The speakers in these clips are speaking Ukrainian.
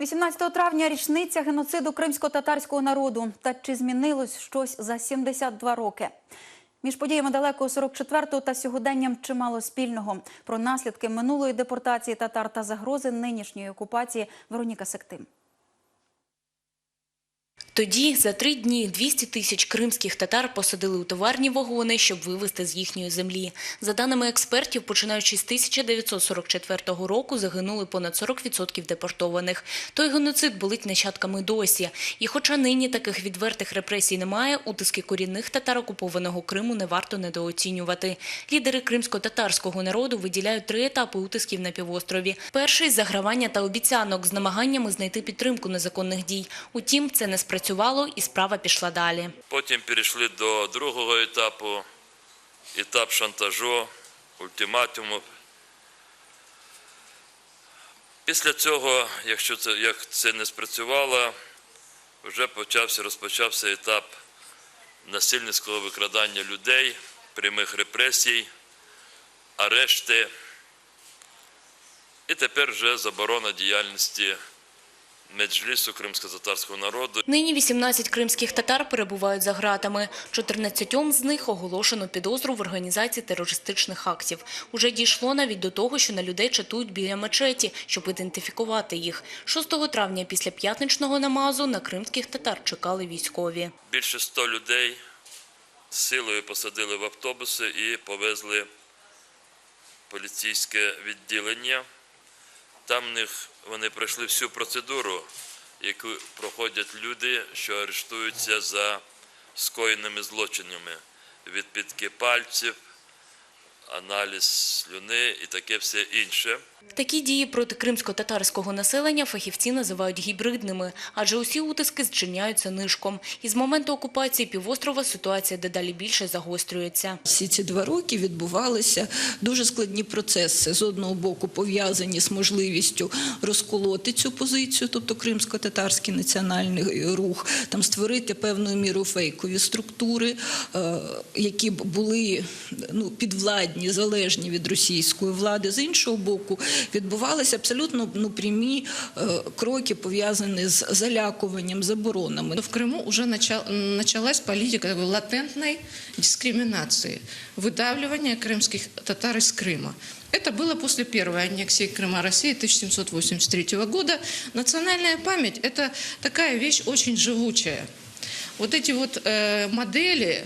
18 травня річниця геноциду кримсько-татарського народу. Та чи змінилось щось за 72 роки? Між подіями далекого 44-го та сьогоденням чимало спільного. Про наслідки минулої депортації татар та загрози нинішньої окупації Вероніка Сектим. Тоді за три дні 200 тисяч кримських татар посадили у товарні вагони, щоб вивезти з їхньої землі. За даними експертів, починаючи з 1944 року загинули понад 40% депортованих. Той геноцид болить нащадками досі. І хоча нині таких відвертих репресій немає, утиски корінних татар окупованого Криму не варто недооцінювати. Лідери кримсько-татарського народу виділяють три етапи утисків на півострові. Перший – загравання та обіцянок з намаганнями знайти підтримку незаконних дій. Утім, це не спрацювало і справа пішла далі. Потім перейшли до другого етапу, етап шантажу, ультиматуму. Після цього, якщо це, як це не спрацювало, вже почався, розпочався етап насильницького викрадання людей, прямих репресій, арешти. І тепер вже заборона діяльності меджлісу кримсько-татарського народу. Нині 18 кримських татар перебувають за ґратами. 14 з них оголошено підозру в організації терористичних актів. Уже дійшло навіть до того, що на людей чатують біля мечеті, щоб ідентифікувати їх. 6 травня після п'ятничного намазу на кримських татар чекали військові. Більше 100 людей силою посадили в автобуси і повезли в поліцейське відділення. Там них вони пройшли всю процедуру, яку проходять люди, що арештуються за скоєними злочинами. Відбитки пальців, аналіз слюни і таке все інше. Такі дії проти кримсько-татарського населення фахівці називають гібридними, адже усі утиски зчиняються нишком. І з моменту окупації півострова ситуація дедалі більше загострюється. Всі ці два роки відбувалися дуже складні процеси. З одного боку пов'язані з можливістю розколоти цю позицію, тобто кримсько-татарський національний рух, там створити певною мірою фейкові структури, е, які були ну, підвладні, залежні від російської влади. З іншого боку, відбувалися абсолютно ну, прямі е, кроки, пов'язані з залякуванням, заборонами. В Крыму уже начал- началась политика такой латентной дискриминации, выдавливания крымских татар из Крыма. Это было после первой аннексии Крыма России 1783 года. Национальная память – это такая вещь очень живучая. Вот эти вот э, модели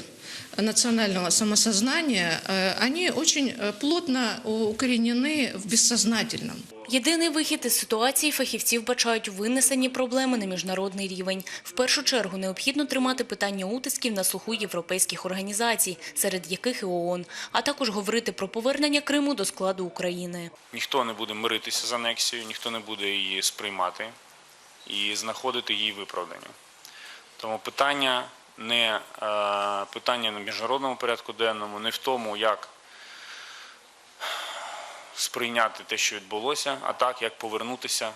национального самосознания, э, они очень э, плотно укоренены в бессознательном. Єдиний вихід із ситуації фахівців бачають у винесенні проблеми на міжнародний рівень. В першу чергу необхідно тримати питання утисків на слуху європейських організацій, серед яких і ООН, а також говорити про повернення Криму до складу України. Ніхто не буде миритися з анексією, ніхто не буде її сприймати і знаходити її виправдання. Тому питання не е, питання на міжнародному порядку денному, не в тому, як сприйняти те, що відбулося, а так, як повернутися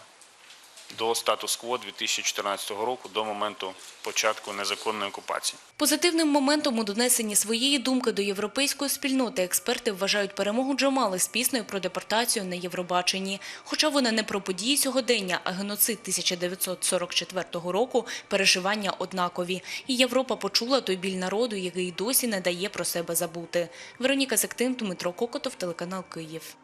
до статус-кво 2014 року, до моменту початку незаконної окупації. Позитивним моментом у донесенні своєї думки до європейської спільноти експерти вважають перемогу Джамали з піснею про депортацію на Євробаченні. Хоча вона не про події сьогодення, а геноцид 1944 року, переживання однакові. І Європа почула той біль народу, який досі не дає про себе забути. Вероніка Сектин, Дмитро Кокотов, телеканал Київ.